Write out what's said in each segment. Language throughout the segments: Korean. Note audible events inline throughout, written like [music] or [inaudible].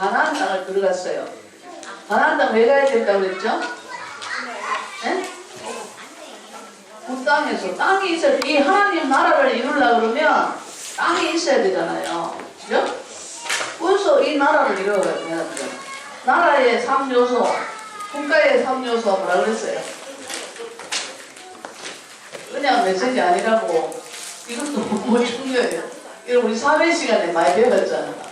가나안 땅을 들어갔어요. 가나안 땅 왜 가야 된다고 그랬죠? 네? 그 땅에서 땅이 있어야 이 하나님 나라를 이루려고 그러면 땅이 있어야 되잖아요. 그죠? 그래서 이 나라를 이루어야 돼요. 나라의 3요소, 국가의 3요소 뭐라 그랬어요? 그냥 메시지 아니라고 이것도 [laughs] 너무 중요해요. 이거 우리 사회 시간에 많이 배웠잖아.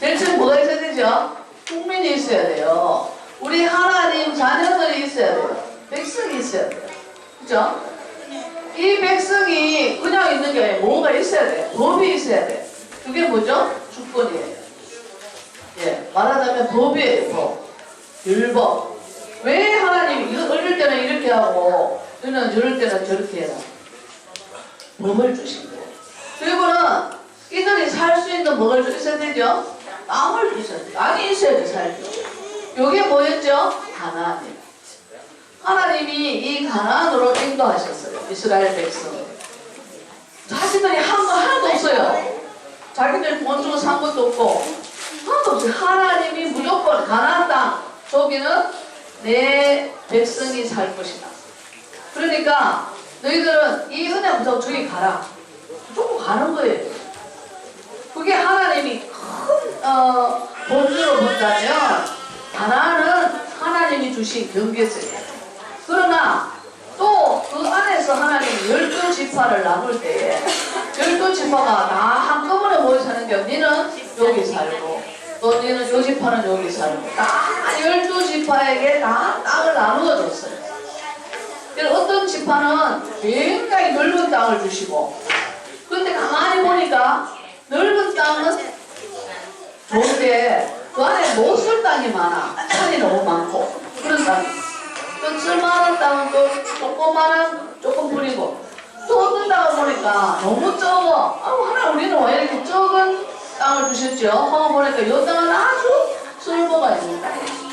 제일 처음 뭐가 있어야 되죠? 국민이 있어야 돼요. 우리 하나님 자녀들이 있어야 돼요. 백성이 있어야 돼요. 그죠? 이 백성이 그냥 있는 게 아니라 뭐가 있어야 돼요. 법이 있어야 돼요. 그게 뭐죠? 주권이에요. 예, 말하자면 법이에요, 법. 율법. 왜 하나님이 이거 어릴 때는 이렇게 하고, 너는 저럴 때는 저렇게 해라. 법을 주신 거예요. 그리고는 이들이 살 수 있는 뭐가 있어야 되죠? 땅이 있어야 돼, 살기. 요게 뭐였죠? 하나님. 하나님이 이 가나안으로 인도하셨어요. 이스라엘 백성을. 자신들이 한 거 하나도 없어요. 자기들 돈 주고 산 것도 없고 하나도 없어요. 하나님이 무조건 가나안 땅 저기는 내 백성이 살 것이다. 그러니까 너희들은 이 은혜 무조건 저기 가라. 무조건 가는 거예요. 그게 하나님이 큰 어, 본주로 본다면 가나안은 하나님이 주신 경계선이에요. 그러나 또 그 안에서 하나님이 열두 지파를 나눌 때에 열두 지파가 다 한꺼번에 모여 사는 게 니는 여기 살고 또 니는 요 지파는 여기 살고 다 열두 지파에게 다 땅을 나누어 줬어요. 어떤 지파는 굉장히 넓은 땅을 주시고 근데 가만히 보니까 넓은 땅은 좋은데 그 안에 못쓸 땅이 많아. 산이 너무 많고. 그런 땅이 또 쓸만한 땅은 또 조그만한 조금 뿌리고. 또 어떤 땅을 보니까 너무 적어. 아 하나 우리는 왜 이렇게 적은 땅을 주셨죠? 하고 보니까 이 땅은 아주 쓸모가 있는 땅이에요.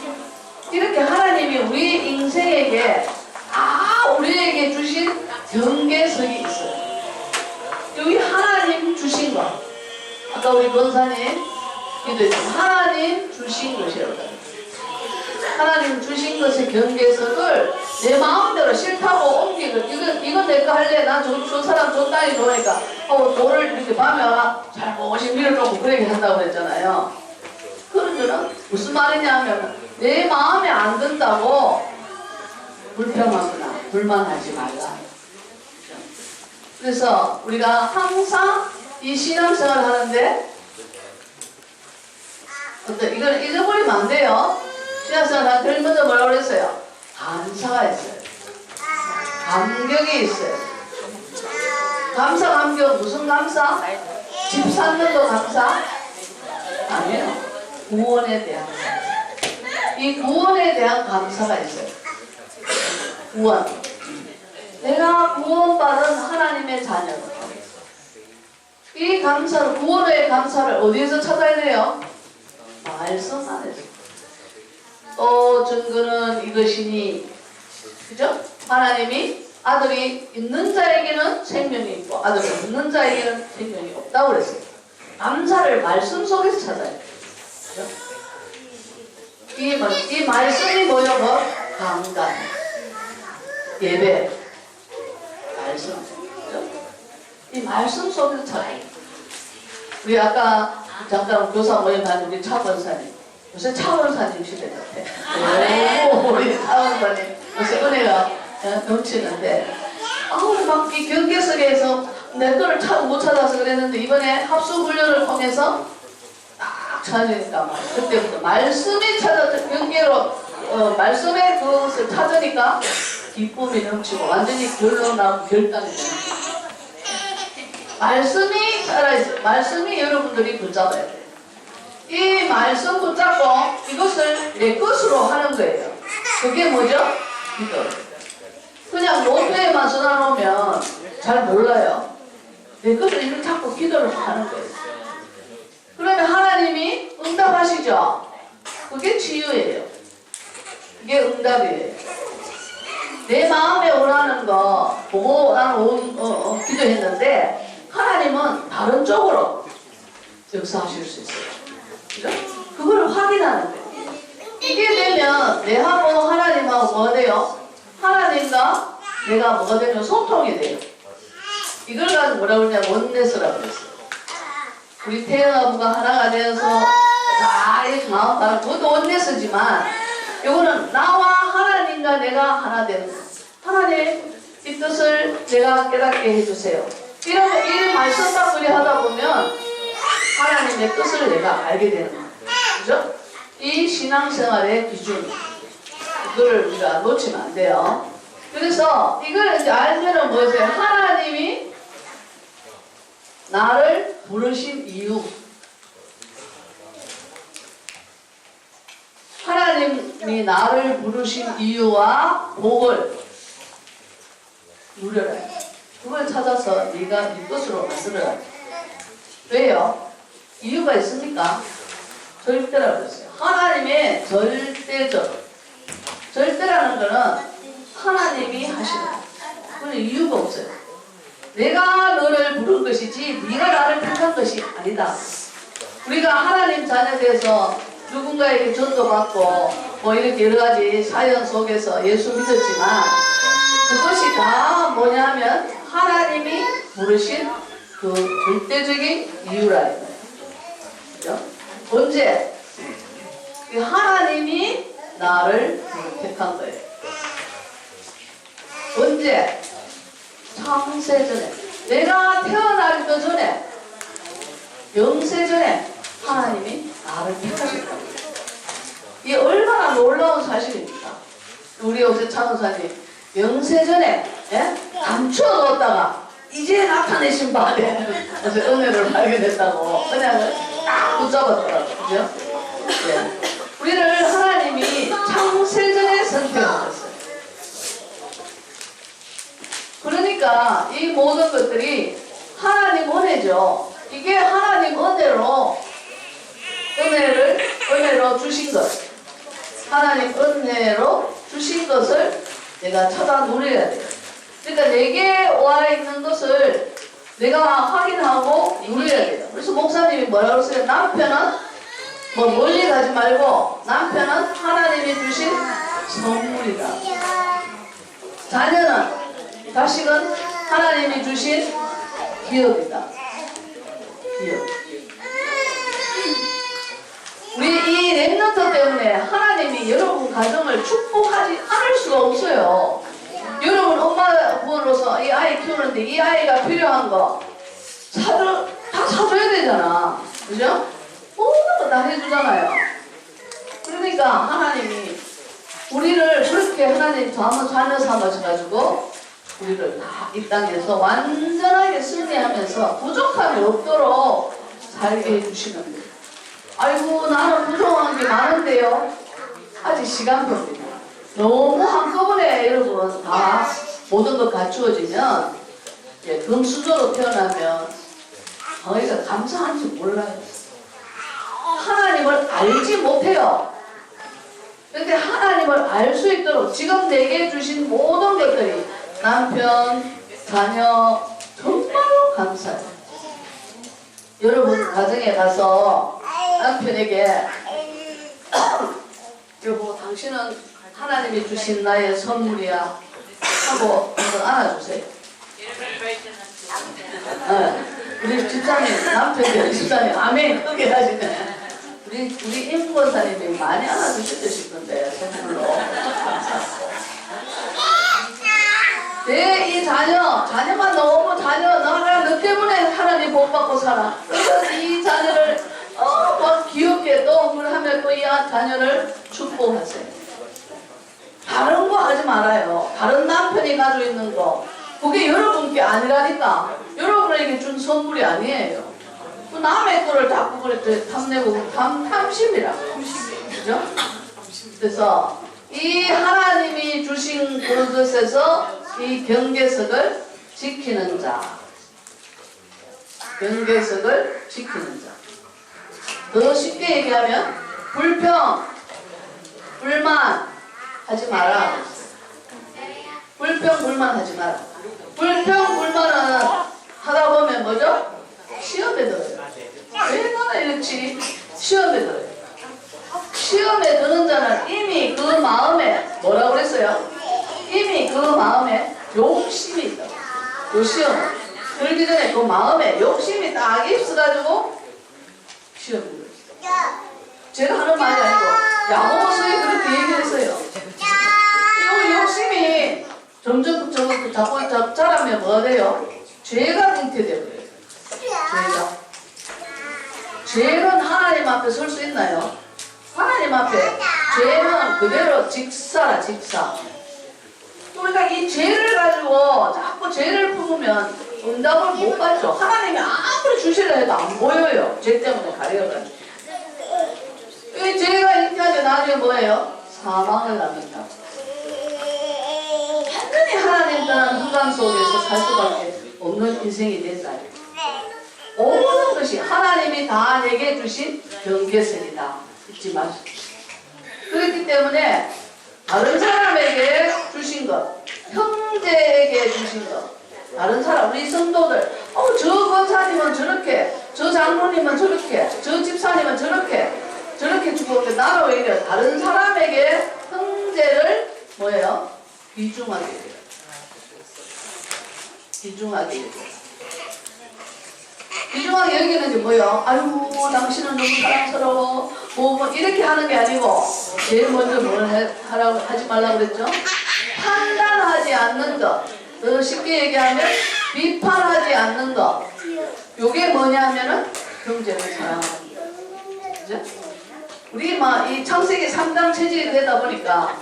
이렇게 하나님이 우리 인생에게 다 우리에게 주신 경계석이 있어요. 여기 하나님 주신 거 아까 우리 권사님 기도했죠 하나님 주신 것이라고 하나님 주신 것의 경계석을 내 마음대로 싫다고 옮기고 이거 이거 내거 할래 나저 저 사람 저 땅이 좋으니까 어 돌을 이렇게 밤에 잘못이 밀어놓고 그렇게 한다고 그랬잖아요. 그런 거는 무슨 말이냐면 내 마음에 안 든다고 불평하거나 불만하지 말라. 그래서 우리가 항상 이 신앙생활 하는데 어때 이걸 잊어버리면 안 돼요. 신앙생활 제일 먼저 뭐라고 그랬어요? 감사가 있어요. 감격이 있어요. 감사 감격 무슨 감사? 집 사는 거 감사? 아니에요. 구원에 대한 감사. 이 구원에 대한 감사가 있어요. 구원. 내가 구원받은 하나님의 자녀. 이 감사를 구원의 감사를 어디에서 찾아야 돼요? 안에서. 또 증거는 이것이니 그죠? 하나님이 아들이 있는 자에게는 생명이 있고 아들이 없는 자에게는 생명이 없다고 그랬어요. 감사를 말씀 속에서 찾아야 돼요. 이, 말- 이 말씀이 뭐요? 뭐? 강단, 예배, 말씀. 그죠? 이 말씀 속에서 찾아야 돼요. 우리 아까 잠깐 교사 모임 한 우리 차 권사님. 요새 차 권사님 시대 같아. 오, 우리 차 권사님. 요새 은혜가 어, 넘치는데. 아우, 막이 경계석에서 내 거를 차, 못 찾아서 그랬는데 이번에 합수 훈련을 통해서 딱 찾으니까 막 그때부터 말씀이 찾아 경계로 어, 말씀의 그것을 찾으니까 기쁨이 넘치고 완전히 결론 나고 결단이 거예요. 말씀이 살아있어요. 말씀이 여러분들이 붙잡아야 돼요. 이 말씀 붙잡고 이것을 내 것으로 하는 거예요. 그게 뭐죠? 기도. 그냥 노트에만 써놔놓으면 잘 몰라요. 내 것을 이렇게 잡고 기도를 하는 거예요. 그러면 하나님이 응답하시죠? 그게 치유예요. 그게 응답이에요. 내 마음에 원하는 거 보고 나는 온- 어, 어, 기도했는데 하나님은 다른 쪽으로 역사하실 수 있어요. 그죠? 그걸 확인하는 거예요. 이게 되면 내하고 하나님하고 뭐 돼요? 하나님과 내가 뭐가 되면 소통이 돼요. 이걸 가지고 뭐라 그러냐 원내스라고 그랬어요. 우리 태영아부가 하나가 되어서 다 이렇게 마음 바라 그것도 원내스지만 이거는 나와 하나님과 내가 하나 되는 거예요. 하나님 이 뜻을 내가 깨닫게 해주세요. 이런 이 말씀 답글이 하다 보면 하나님의 뜻을 내가 알게 되는 거예요. 그죠? 이 신앙생활의 기준 이거를 우리가 놓치면 안 돼요. 그래서 이걸 이제 알면은 뭐죠? 하나님이 나를 부르신 이유. 하나님이 나를 부르신 이유와 복을 누려라. 그걸 찾아서 네가 네 뜻으로 만들어라. 왜요? 이유가 있습니까? 절대라고 했어요. 하나님의 절대적. 절대라는 거는 하나님이 하시는 거예요. 그건 이유가 없어요. 내가 너를 부른 것이지 네가 나를 택한 것이 아니다. 우리가 하나님 자녀에 대해서 누군가에게 전도받고 뭐 이렇게 여러 가지 사연 속에서 예수 믿었지만 그것이 다 뭐냐면 하나님이 부르신 그 절대적인 이유라. 그죠? 언제? 그 하나님이 나를 택한 거예요. 언제? 창세전에 내가 태어나기도 전에 영세전에 하나님이 나를 택하셨다. 이게 얼마나 놀라운 사실입니까? 우리 요새 찬호사님 영세전에 예? 감추어뒀다가 이제 나타내신 바에 어제 은혜를 발견했다고 은혜를 딱 붙잡았더라고요. 그죠? 예. 우리를 하나님이 창세전에 선택하셨어요. 그러니까 이 모든 것들이 하나님 은혜죠. 이게 하나님 은혜로 은혜를 은혜로 주신 것. 하나님 은혜로 주신 것을 내가 찾아 누려야 돼요. 그러니까 내게 와 있는 것을 내가 확인하고 누려야 돼요. 그래서 목사님이 뭐라고 그러세요? 남편은 뭐 멀리 가지 말고 남편은 하나님이 주신 선물이다. 자녀는 자식은 하나님이 주신 기업이다. 기업. 우리 이 랩런터 때문에 하나님이 여러분 가정을 축복하지 않을 수가 없어요. 여러분 엄마분으로서 이 아이 키우는데 이 아이가 필요한 거 사줘, 다 사줘야 되잖아. 그죠? 모든 거 다 해주잖아요. 그러니까 하나님이 우리를 그렇게 하나님 자녀 자녀 삼아셔가지고 우리를 다 이 땅에서 완전하게 승리하면서 부족함이 없도록 살게 해주시는 거예요. 아이고 나는 부족한 게 많은데요. 아직 시간표입니다. 너무 한꺼번에 여러분 다 모든 것 갖추어지면 예, 금수저로 태어나면 저희가 감사한 줄 몰라요. 하나님을 알지 못해요. 근데 하나님을 알 수 있도록 지금 내게 주신 모든 것들이 남편, 자녀 정말로 감사해요. 여러분 가정에 가서 남편에게 [coughs] 여보 당신은 하나님이 주신 나의 선물이야 하고 한번 안아주세요. 네. 우리 집사님 남편이 집사님 아멘 크게 하시네. 우리 우리 임 권사님이 많이 안아주시고 싶은데 선물로. 내이 자녀, 자녀만 너무 자녀, 너가 너 때문에 하나님 복 받고 살아. 그래서 이 자녀를 어, 뭐 귀엽게 또 하면 또 이 자녀를 축복하세요. 말아요. 다른 남편이 가지고 있는 거. 그게 여러분께 아니라니까. 여러분에게 준 선물이 아니에요. 그 남의 거를 자꾸 그렇게 탐내고 탐, 탐심이라. 그죠? 그래서 이 하나님이 주신 그것에서 이 경계석을 지키는 자. 경계석을 지키는 자. 더 쉽게 얘기하면 불평, 불만 하지 마라. 불평, 불만 하지 마라. 불평, 불만은 하다 보면 뭐죠? 시험에 들어요. 왜 나는 이렇지? 시험에 들어요. 시험에 드는 자는 이미 그 마음에 뭐라고 그랬어요? 이미 그 마음에 욕심이 있다. 요 시험 들기 전에 그 마음에 욕심이 딱 있어가지고 시험 들어요. 제가 하는 말이 아니고 야고보서에 그렇게 얘기했어요. 이 욕심이 점점 점점 자꾸 자- 자라면 뭐가 돼요? 죄가 잉태되고 그래요. 죄가. 죄는 하나님 앞에 설 수 있나요? 하나님 앞에 죄는 그대로 직사라 직사. 우리가 이 죄를 가지고 자꾸 죄를 품으면 응답을 못 받죠. 하나님이 아무리 주시려 해도 안 보여요. 죄 때문에 가려가지고. 이 죄가 잉태하게 나중에 뭐예요? 사망을 남긴다. 떠난 흑암 속에서 살 수밖에 없는 인생이 된다. 모든 것이 하나님이 다 내게 주신 경계선이다. 잊지 마십시오. 그렇기 때문에 다른 사람에게 주신 것, 형제에게 주신 것, 다른 사람, 우리 성도들, 어, 저 권사님은 저렇게, 저 장로님은 저렇게, 저 집사님은 저렇게, 저렇게 주고, 나는 왜 이래? 다른 사람에게 형제를 뭐예요? 귀중하게 돼요. 귀중하게 돼요. 귀중하게 여기는 게 뭐예요? 아유, 당신은 너무 사랑스러워. 뭐, 뭐, 이렇게 하는 게 아니고, 제일 먼저 뭘 해, 하라고, 하지 말라고 그랬죠? 판단하지 않는 것. 더 쉽게 얘기하면, 비판하지 않는 것. 요게 뭐냐면은, 경제를 사랑하는 것. 그죠? 우리 막, 이 창세기 3장 체질이 되다 보니까,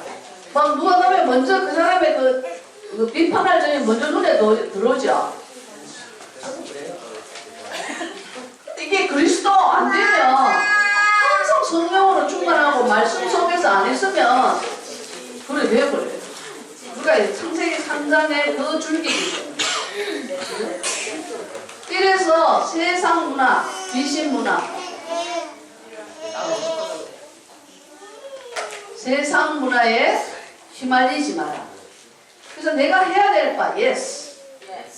막 누가 보면 먼저 그 사람의 그, 그 비판할 점이 먼저 눈에 도- 들어오죠? 이게 그리스도 안 되면 항상 성령으로 충만하고 말씀 속에서 안 있으면 그래 돼버려요. 우리가 창세기 3장의 그 줄기이죠. 이래서 세상 문화, 귀신 문화, 세상 문화에 휘말리지 마라. 그래서 내가 해야 될 바, yes.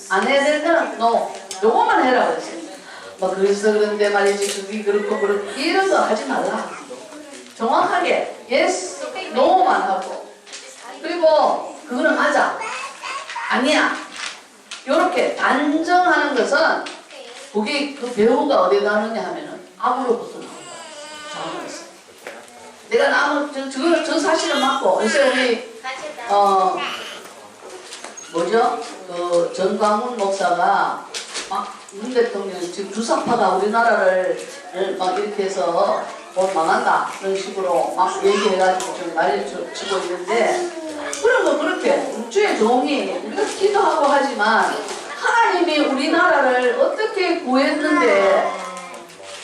안 해야 될 때는 no. 요거만 해라 그랬어요. 뭐 그래서 그런데 말이지 그게 그렇고 그렇고 이런 거 하지 말라. 정확하게 yes, no만 하고 그리고 그거는 맞아. 아니야. 요렇게 단정하는 것은 그게 그 배우가 어디 가느냐 하면은 악으로부터 나온 거야. 내가 나무 저, 저, 저 사실은 맞고 그래서 우리 어 뭐죠? 그 전광훈 목사가 막문 대통령 지금 주사파가 우리나라를 막 이렇게 해서 뭐 망한다 그런 식으로 막 얘기해가지고 좀 난리치고 있는데 그런 거 그렇게 주의 종이 우리가 기도하고 하지만 하나님이 우리나라를 어떻게 구했는데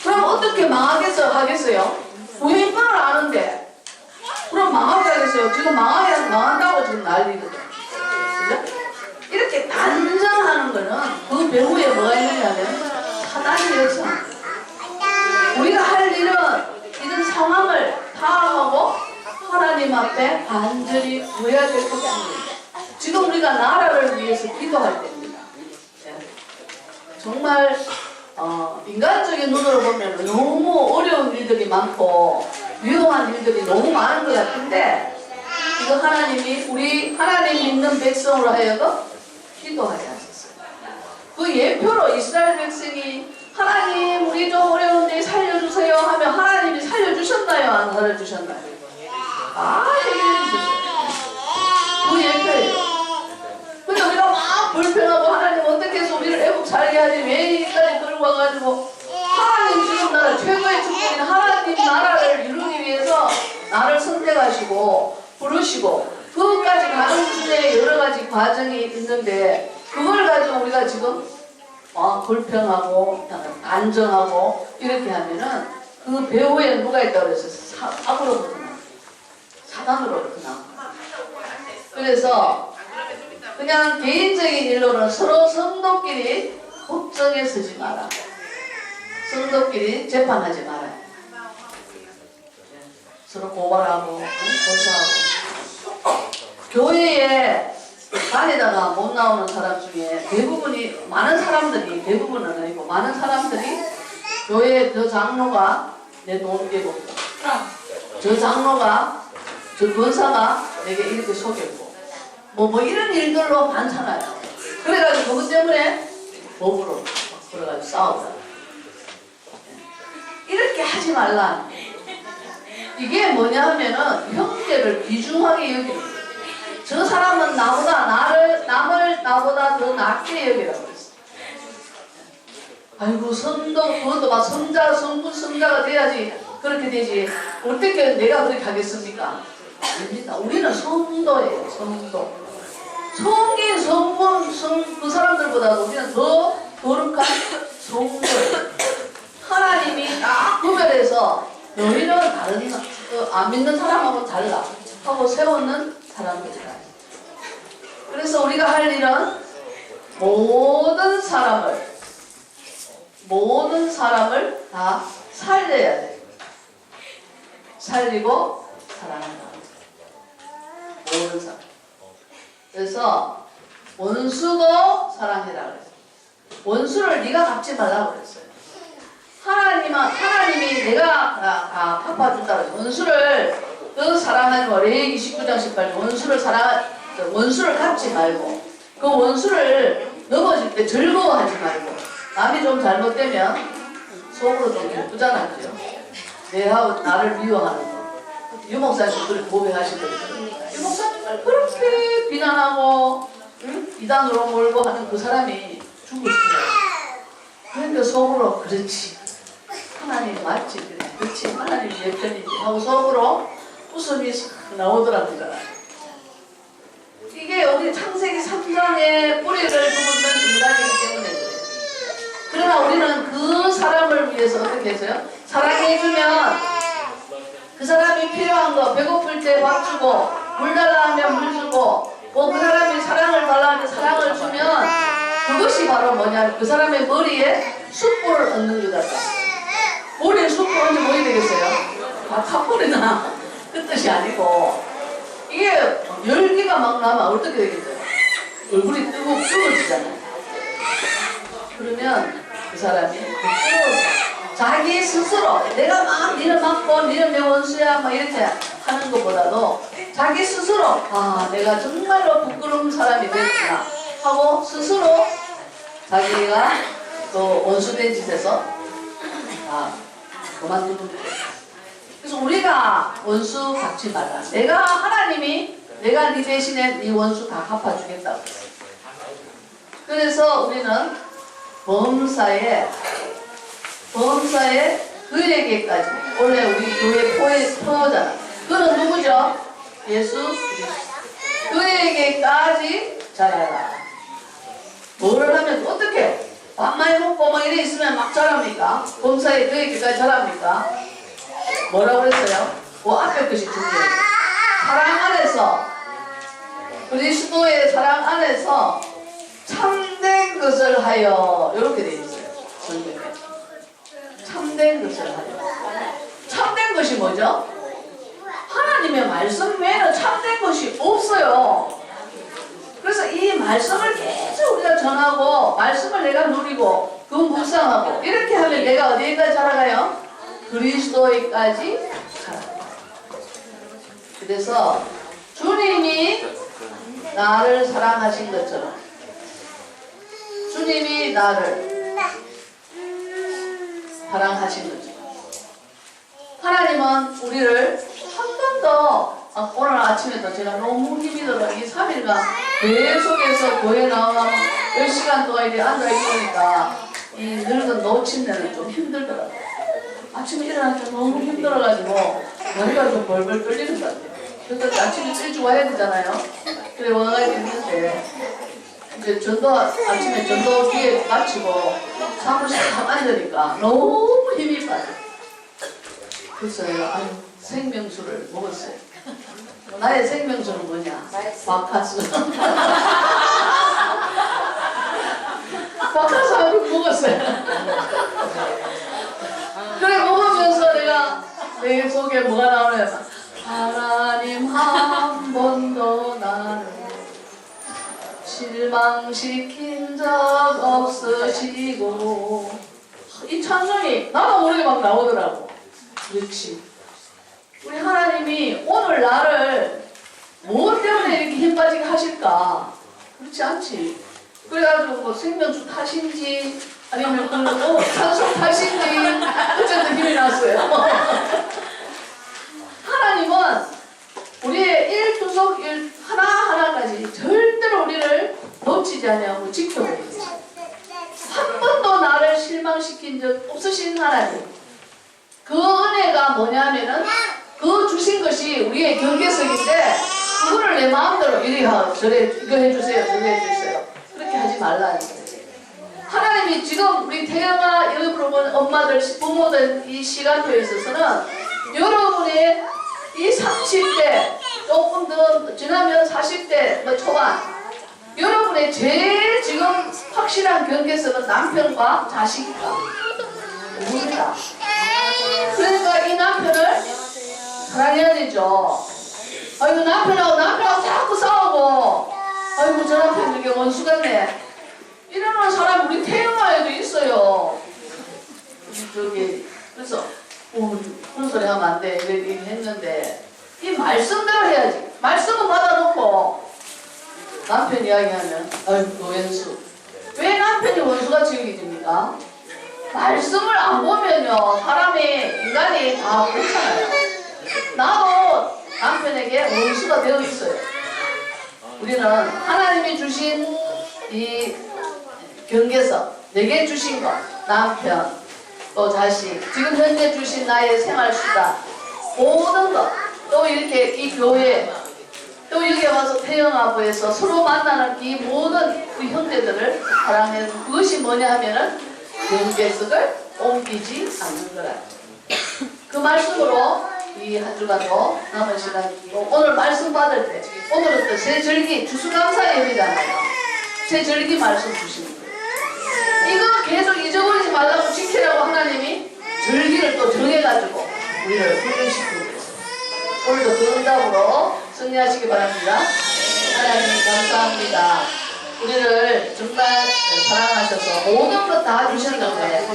그럼 어떻게 망하겠어 하겠어요? 구한 걸 아는데 그럼 망하게 하겠어요? 지금 망하게 망한다고 지금 난리거든. 이렇게 단정하는 거는 그 배후에 뭐가 있느냐면 사단의 역사. 우리가 할 일은 이런 상황을 파악하고 하나님 앞에 간절히 구해야 될 것이 아닙니다. 지금 우리가 나라를 위해서 기도할 때입니다. 예. 정말 어, 인간적인 눈으로 보면 너무 어려운 일들이 많고 위험한 일들이 너무 많은 것 같은데 이거 하나님이 우리 하나님 믿는 백성으로 하여금 기도하게 하셨어요. 그 예표로 이스라엘 백성이 하나님 우리 좀 어려운데 살려주세요 하면 하나님이 살려주셨나요? 안 살려주셨나요? 아 해결해 주셨어요. 그 예표예요. 근데 우리가 막 불평하고 하나님 어떻게 해서 우리를 애국 살게 하지 왜 여기까지 끌고 와가지고 하나님 지금 나라 최고의 축복인 하나님 나라를 이루기 위해서 나를 선택하시고 부르시고 그것까지 가는 중에 여러 가지 과정이 있는데 그걸 가지고 우리가 지금 어, 불평하고 단정하고 이렇게 하면은 그 배후에 누가 있다고 그래서 사, 악으로부터 나와 사단으로부터 나와 그래서 그냥 개인적인 일로는 서로 성도끼리 법정에 서지 마라. 성도끼리 재판하지 마라. 서로 고발하고 응? 고소하고 교회에 다니다가 못 나오는 사람 중에 대부분이 많은 사람들이 대부분은 아니고 많은 사람들이 교회 그 장로가 내돈 깨고 저 장로가 저 권사가 내게 이렇게 속였고 뭐 뭐 이런 일들로 많잖아요. 그래가지고 그것 때문에 몸으로 막 그래가지고 싸우다. 이렇게 하지 말라. 이게 뭐냐 하면은 형제를 비중하게 여기는 거예요. 저 사람은 나보다 나를 남을 나보다 더 낫게 여기라고 했어. 아이고 성도 그것도 막 성자 성분 성자가 돼야지 그렇게 되지. 어떻게 내가 그렇게 하겠습니까? 아닙니다. 우리는 성도예요. 성도. 성인 성분 성그 사람들보다도 우리는 더 거룩한 성도. 하나님이 딱 구별해서 너희는 다른 그안 믿는 사람하고 달라 하고 세우는 사람들이다. 그래서 우리가 할 일은 모든 사람을 모든 사람을 다 살려야 돼. 살리고 사랑한다. 모든 사람. 그래서 원수도 사랑해라 그랬어요. 원수를 네가 갚지 말라고 그랬어요. 하나님은 하나님이 내가 다, 다 갚아준다 그랬어요. 원수를 그 사랑하는 거 레이기 19장 18절 원수를 사랑 원수를 갚지 말고 그 원수를 넘어질 때 즐거워하지 말고 남이 좀 잘못되면 속으로 좀 기쁘잖아요. 내하고 나를 미워하는 거. 유 목사님 그렇게 고백하시거든요. 유 목사님을 그렇게 비난하고 응? 이단으로 몰고 하는 그 사람이 죽고 싶어요. 그러니까 속으로 그렇지. 하나님 맞지 그래. 그렇지. 하나님 내 편이지 하고 속으로 싹 나오더라고요. 이게 우리 창세기 3장에 뿌리를 두는 인간이기 때문에 그래요. 그러나 우리는 그 사람을 위해서 어떻게 했어요? 사랑해주면 그 사람이 필요한 거 배고플 때 밥 주고 물 달라 하면 물 주고 뭐그 사람이 사랑을 달라 하면 사랑을 주면 그것이 바로 뭐냐면 그 사람의 머리에 숯불을 얻는 거다. 머리에 숯불 얹으면 뭐이 되겠어요? 아, 카풀이나 그 뜻이 아니고 이게 열기가 막 나면 어떻게 되겠어요? 얼굴이 뜨고 뜨거워지잖아요. 그러면 그 사람이 부끄러워서 자기 스스로 내가 막 니를 맞고 니는 내 원수야 막 이렇게 하는 것보다도 자기 스스로 아 내가 정말로 부끄러운 사람이 됐구나 하고 스스로 자기가 또 원수된 짓에서 아 그만두는 거예요. 그래서 우리가 원수 갚지 말라. 내가 하나님이 내가 네 대신에 네 원수 다 갚아주겠다고. 그래서 우리는 범사에 범사에 그에게까지 원래 우리 교회 포에 포잖아. 그는 누구죠? 예수. 그에게까지 잘하라. 뭐를 하면 어떻게? 밥 많이 먹고 막 이래 있으면 막 잘합니까? 범사에 그에게까지 잘합니까? 뭐라고 그랬어요? 그 앞에 것이 중요해요. 사랑 안에서 그리스도의 사랑 안에서 참된 것을 하여 이렇게 돼 있어요. 참된 것을 하여 참된 것이 뭐죠? 하나님의 말씀 외에는 참된 것이 없어요. 그래서 이 말씀을 계속 우리가 전하고 말씀을 내가 누리고 그 묵상하고 이렇게 하면 내가 어디까지 자라가요? 그리스도에까지 자라가요. 그래서 주님이 나를 사랑하신 것처럼 주님이 나를 사랑하신 것처럼 하나님은 우리를 한 번도 아, 오늘 아침에도 제가 너무 힘이 들어 이 3일간 계속해서 교회 나오면 10시간 동안 이렇게 앉아있으니까 이 늙은 노친네는 좀 힘들더라고요 아침에 일어날 때 너무 힘들어가지고 머리가 좀 벌벌 떨리는 것 같아요 그래서 아침에 일찍 와야 되잖아요 그래 와가지고 있는데 이제 전도 아침에 전도 뒤에 마치고 사무실 딱 앉으니까 너무 힘이 빠져. 그래서 내가 아유 생명수를 먹었어요. 나의 생명수는 뭐냐? 바카스. 바카스 한국 먹었어요. 그래 먹으면서 내가 내 속에 뭐가 나오냐면 하나님 한 번도 나를 실망시킨 적 없으시고 이 찬송이 나도 모르게 막 나오더라고 그렇지 우리 하나님이 오늘 나를 무엇 때문에 이렇게 힘 빠지게 하실까? 그렇지 않지. 그래가지고 뭐 생명수 탓인지 아니면 그 뭐, 산소 탓인지 어쨌든 힘이 났어요. 하나님은 우리의 일투석 일 하나하나까지 절대로 우리를 놓치지 않냐고 지켜보고. 한 번도 나를 실망시킨 적 없으신 하나님. 그 은혜가 뭐냐면은 그 주신 것이 우리의 경계석인데 그거를 내 마음대로 이리 하 저래 이거 해주세요 저거 해주세요 그렇게 하지 거예요. 하나님이 지금 우리 태영아 여러분 엄마들 부모들 이 시간표에 있어서는 여러분의 이 30대 조금 더 지나면 40대 뭐 초반 여러분의 제일 지금 확실한 경계선은 남편과 자식이다. 우리다. 그러니까 이 남편을 사랑해야 되죠. 아이고 남편하고 남편하고 자꾸 싸우고 아이고 저 남편 이게 원수 같네. 이러는 사람 우리 태영아에도 있어요. 저기 그래서 어, 그런 소리 하면 안 돼. 이렇게 얘기 했는데 이 말씀대로 해야지. 말씀은 받아놓고 남편 이야기하면 아이고 원수. 왜 남편이 원수가 지옥이 됩니까? 말씀을 안 보면요 사람이 인간이 다 그렇잖아요. 나도 남편에게 원수가 되어 있어요. 우리는 하나님이 주신 이 경계서 내게 주신 것 남편 또 자식 지금 현재 주신 나의 생활 수단 모든 것또 이렇게 이 교회 또 여기 와서 태영아부에서 서로 만나는 이 모든 우리 형제들을 사랑하는 그것이 뭐냐 하면은 경계석을 옮기지 않는 거라. 그 말씀으로 이한 주간도 남은 시간 또 오늘 말씀 받을 때 오늘은 또 새절기 주수감사 예배잖아요. 새절기 말씀. 이거 계속 잊어버리지 말라고 지키라고 하나님이 절기를 또 정해가지고 우리를 훈련시키고. 오늘도 그 응답으로 승리하시기 바랍니다. 하나님 감사합니다. 우리를 정말 사랑하셔서 모든 것 다 주셨는데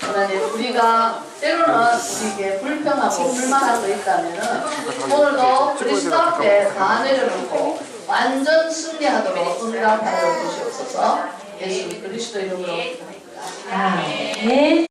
하나님 우리가 때로는 우리에게 불평하고 불만한 거 있다면 오늘도 그리스도 앞에 다 내려놓고 완전 승리하도록 응답하여 주시옵소서 예수 그리스도 이름으로. 아멘.